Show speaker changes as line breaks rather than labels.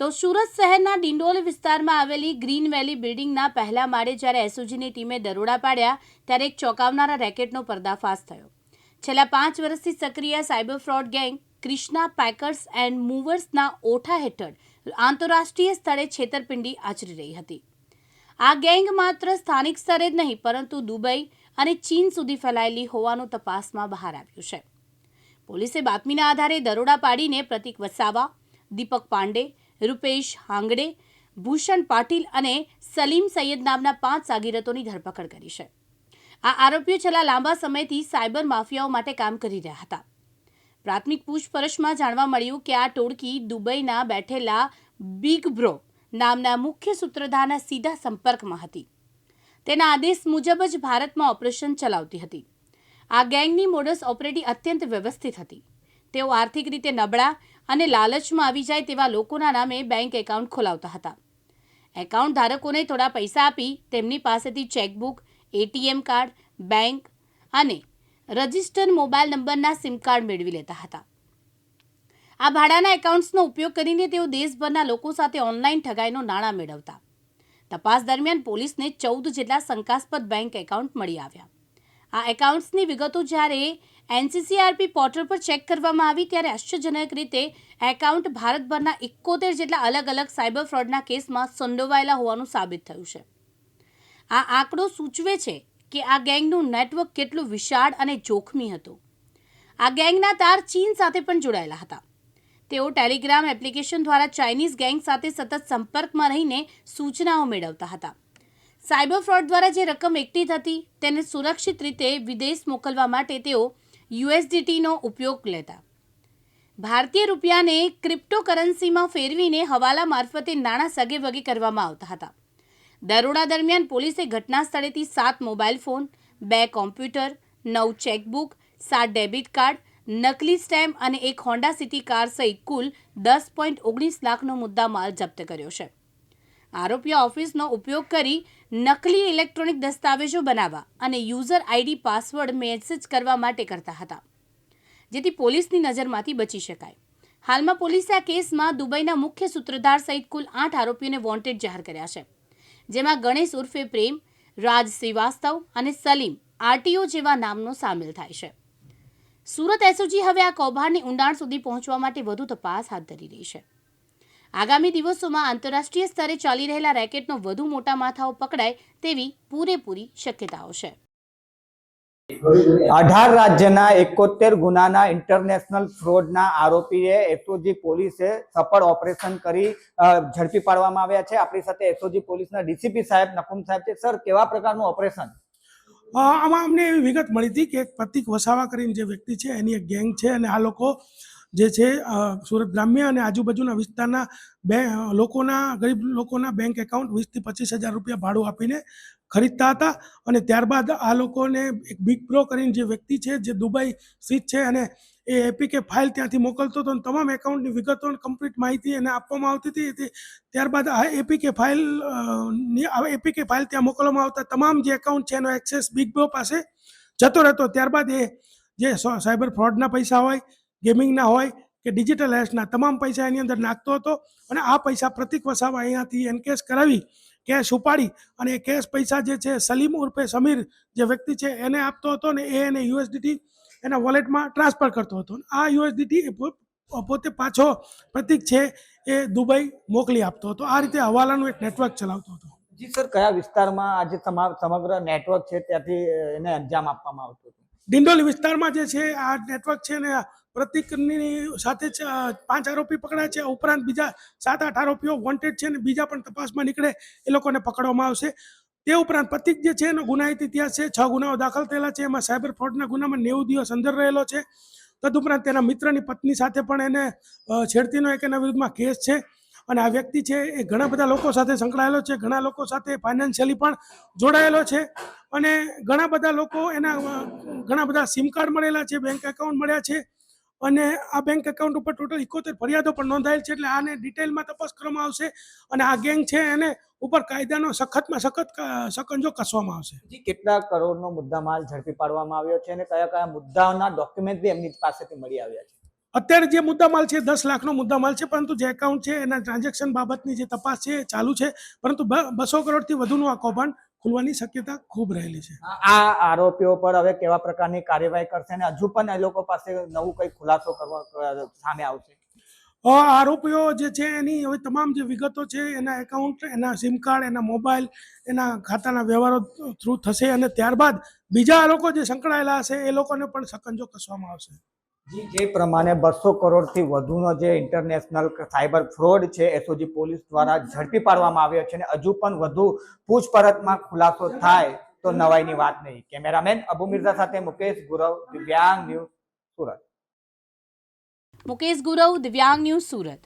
તો સુરત શહેરના ડિંડોલી વિસ્તારમાં આવેલી ગ્રીન વેલી બિલ્ડિંગના પહેલા માળે જ્યારે એસઓજીની ટીમે દરોડા પાડ્યા, ત્યારે એક ચોંકાવનારા રેકેટનો પર્દાફાશ થયો. છેલ્લા પાંચ વર્ષથી સક્રિય cyber fraud gang Krishna packers and મૂવર્સના ઓઠા હેઠળ આંતરરાષ્ટ્રીય સ્થળે છેતરપિંડી આચરી રહી હતી. આ ગેંગ માત્ર સ્થાનિક સ્તરે જ નહીં, પરંતુ દુબઈ અને ચીન સુધી ફેલાયેલી હોવાનું તપાસમાં બહાર આવ્યું છે. પોલીસે બાતમીના આધારે દરોડા પાડીને પ્રતિક વસાવા, દીપક પાંડે રૂપેશ હાંગડે, ભૂષણ પાટીલ અને સલીમ સૈયદ નામના પાંચ સાગીરતોની ધરપકડ કરી છે. આ આરોપીઓ છેલ્લા લાંબા સમયથી સાયબર માફિયાઓ માટે કામ કરી રહ્યા હતા. પ્રાથમિક પૂછપરછમાં જાણવા મળ્યું કે આ ટોળકી દુબઈના બેઠેલા બિગ બ્રો નામના મુખ્ય સૂત્રધારના સીધા સંપર્કમાં હતી. તેના આદેશ મુજબ જ ભારતમાં ઓપરેશન ચલાવતી હતી. આ ગેંગની મોડસ ઓપરેટી અત્યંત વ્યવસ્થિત હતી. તેઓ આર્થિક રીતે નબળા અને લાલચમાં આવી જાય તેવા લોકોના નામે બેંક એકાઉન્ટ ખોલાવતા હતા. એકાઉન્ટ ધારકોને થોડા પૈસા આપી તેમની પાસેથી ચેકબુક, એટીએમ કાર્ડ, બેંક અને રજિસ્ટર્ડ મોબાઈલ નંબરના સિમ કાર્ડ મેળવી લેતા હતા. આ ભાડાના એકાઉન્ટ્સનો ઉપયોગ કરીને તેઓ દેશભરના લોકો સાથે ઓનલાઈન ઠગાઈનો નાણાં મેળવતા. તપાસ દરમિયાન પોલીસને ચૌદ જેટલા શંકાસ્પદ બેંક એકાઉન્ટ મળી આવ્યા. આ એકાઉન્ટ્સની વિગતો જ્યારે એનસીસીઆરપી પોર્ટલ પર ચેક કરવામાં આવી ત્યારે આશ્ચર્યજનક રીતે એકાઉન્ટ ભારતભરના એકોતેર જેટલા અલગ અલગ સાયબર ફ્રોડના કેસમાં સંડોવાયેલા હોવાનું સાબિત થયું છે. આ આંકડો સૂચવે છે કે આ ગેંગનું નેટવર્ક કેટલું વિશાળ અને જોખમી હતું. આ ગેંગના તાર ચીન સાથે પણ જોડાયેલા હતા. તેઓ ટેલિગ્રામ એપ્લિકેશન દ્વારા ચાઇનીઝ ગેંગ સાથે સતત સંપર્કમાં રહીને સૂચનાઓ મેળવતા હતા. સાયબર ફ્રોડ દ્વારા જે રકમ એકઠી થતી, તેને સુરક્ષિત રીતે વિદેશ મોકલવા માટે તેઓ યુએસડીટીનો ઉપયોગ લેતા. ભારતીય રૂપિયાને ક્રિપ્ટોકરન્સીમાં ફેરવીને હવાલા મારફતે નાણાં સગે વગે કરવામાં આવતા હતા. દરોડા દરમિયાન પોલીસે ઘટના સ્થળેથી સાત મોબાઈલ ફોન, બે કોમ્પ્યુટર, નવ ચેકબુક, સાત ડેબિટ કાર્ડ, નકલી સ્ટેમ્પ અને એક હોન્ડા સિટી કાર સહિત કુલ દસ પોઈન્ટ ઓગણીસ લાખનો મુદ્દા માલ જપ્ત કર્યો છે. આરોપીઓ ઓફિસનો ઉપયોગ કરી નકલી ઇલેક્ટ્રોનિક દસ્તાવેજો બનાવવા અને યુઝર આઈડી, પાસવર્ડ, મેસેજ કરવા માટે કરતા હતા, જેથી પોલીસની નજરમાંથી બચી શકાય. હાલમાં પોલીસે આ કેસમાં દુબઈના મુખ્ય સૂત્રધાર સહિત કુલ આઠ આરોપીઓને વોન્ટેડ જાહેર કર્યા છે, જેમાં ગણેશ ઉર્ફે પ્રેમ, રાજ શ્રીવાસ્તવ અને સલીમ, આરટીઓ જેવા નામનો સામેલ થાય છે. સુરત એસઓજી હવે આ કૌભાંડની ઊંડાણ સુધી પહોંચવા માટે વધુ તપાસ હાથ ધરી રહી છે. આગામી દિવસોમાં આંતરરાષ્ટ્રીય સ્તરે ચાલી રહેલા રેકેટનો વધુ મોટા માથાઓ પકડાય તેવી પૂરેપૂરી શક્યતાઓ છે.
અઢાર રાજ્યના એકોતેર ગુનાના ઇન્ટરનેશનલ ફ્રોડના આરોપીએ એસઓજી પોલીસે સફળ ઓપરેશન કરી ઝડપી પાડવામાં આવ્યા છે. આપણી સાથે એસઓજી પોલીસના ડીસીપી સાહેબ નકુમ સાહેબ છે. સર કેવા પ્રકારનું ઓપરેશન?
આમાં અમને એવી વિગત મળી હતી કે એક પ્રતિક વસાવા કરીને જે વ્યક્તિ છે એની એક ગેંગ છે અને આ લોકો જે છે સુરત ગ્રામ્ય અને આજુબાજુના વિસ્તારના બે લોકોના, ગરીબ લોકોના બેંક એકાઉન્ટ વીસથી પચીસ હજાર રૂપિયા ભાડું આપીને ખરીદતા હતા અને ત્યારબાદ આ લોકોને એક બિગ બ્રો કરીને જે વ્યક્તિ છે, જે દુબઈ સ્થિત છે અને એ એપીકે ફાઇલ ત્યાંથી મોકલતો હતો અને તમામ એકાઉન્ટની વિગતો કમ્પ્લીટ માહિતી એને આપવામાં આવતી હતી. ત્યારબાદ આ એપીકે ફાઇલ એપીકે ફાઇલ ત્યાં મોકલવામાં આવતા તમામ જે એકાઉન્ટ છે, એનો એક્સેસ બિગ બ્રો પાસે જતો રહેતો. ત્યારબાદ એ જે સાયબર ફ્રોડના પૈસા હોય ગેમિંગના હોય કે ડિજિટલ એસના તમામ પૈસા એની અંદર નાખતો હતો અને આ પૈસા પ્રતિક વસાવા અહીંયાથી એનકેશ કરાવી કેશ ઉપાડી અને એ કેશ પૈસા જે છે સલીમ ઉર્ફે સમીર જે વ્યક્તિ છે એને આપતો હતો ને એ એને યુએસડીટી એના વોલેટમાં ટ્રાન્સફર કરતો હતો. આ યુએસડીટી પોતે પાછો પ્રતિક છે એ દુબઈ મોકલી આપતો હતો. આ રીતે હવાલાનું એક નેટવર્ક ચલાવતો હતો.
જી સર કયા વિસ્તારમાં આજે સમગ્ર નેટવર્ક છે ત્યાંથી એને અંજામ આપવામાં આવતું હતું?
ડિંડોલી વિસ્તારમાં જે છે આ નેટવર્ક છે ને પ્રતિકની સાથે પાંચ આરોપી પકડાયા છે. ઉપરાંત બીજા સાત આઠ આરોપીઓ વોન્ટેડ છે અને બીજા પણ તપાસમાં નીકળે એ લોકોને પકડવામાં આવશે. તે ઉપરાંત પ્રતિક જે છે એનો ગુનાહિત ઇતિહાસ છે. છ ગુનાઓ દાખલ થયેલા છે. એમાં સાયબર ફ્રોડના ગુનામાં નેવું દિવસ અંદર રહેલો છે. તદુપરાંત તેના મિત્રની પત્ની સાથે પણ એને છેડતીનો એક એના વિરુદ્ધમાં કેસ છે. અને આ વ્યક્તિ છે એ ઘણા બધા લોકો સાથે સંકળાયેલો છે. ઘણા લોકો સાથે ફાઇનાન્શિયલી પણ જોડાયેલો છે. અને ઘણા બધા લોકો એના ઘણા બધા સિમ કાર્ડ મળેલા છે. બેંક એકાઉન્ટ મળ્યા છે. અને આ બેંક એકાઉન્ટ ઉપર ટોટલ એકોતેર ફરિયાદો પણ નોંધાયેલ છે એટલે આને ડિટેલમાં તપાસ કરવામાં આવશે અને આ ગેંગ છે એને ઉપર કાયદાનો સખતમાં સખત સકંજો કસવામાં આવશે.
જી કેટલા કરોડનો મુદ્દામાલ ઝડપી પાડવામાં આવ્યો છે અને કયા કયા મુદ્દાના ડોક્યુમેન્ટ બી એમની પાસેથી મળી આવ્યા છે?
અત્યારે જે મુદ્દામાલ છે દસ લાખનો મુદ્દામાલ છે પરંતુ જે એકાઉન્ટ છે એના ટ્રાન્ઝેક્શન બાબતની જે તપાસ છે એ ચાલુ છે પરંતુ બસો કરોડથી વધુનું આ કૌભાંડ ખુલવાની શક્યતા ખૂબ રહેલી છે.
આ આરોપીઓ પર હવે કેવા પ્રકારની કાર્યવાહી કરશે અને હજુ પણ એ લોકો પાસે નવું કઈ ખુલાસો કરવા સામે આવશે?
આરોપીઓ જે છે એની હવે તમામ જે વિગતો છે એના એકાઉન્ટ એના સિમ કાર્ડ એના મોબાઈલ એના ખાતાના વ્યવહારો થ્રુ થશે અને ત્યારબાદ બીજા લોકો જે સંકળાયેલા હશે એ લોકોને પણ સકંજો કસવામાં આવશે.
જી પ્રમાણે બસો કરોડથી વધુનો જે ઇન્ટરનેશનલ સાયબર ફ્રોડ છે એસઓજી પોલીસ દ્વારા ઝડપી પાડવામાં આવ્યો છે અને હજુ પણ વધુ પૂછપરછમાં ખુલાસો થાય તો નવાઈની વાત નહીં. કેમેરામેન અબુ મિર્ઝા સાથે મુકેશ ગુરવ, દિવ્યાંગ ન્યૂઝ સુરત.
મુકેશ ગુરવ, દિવ્યાંગ ન્યૂઝ સુરત.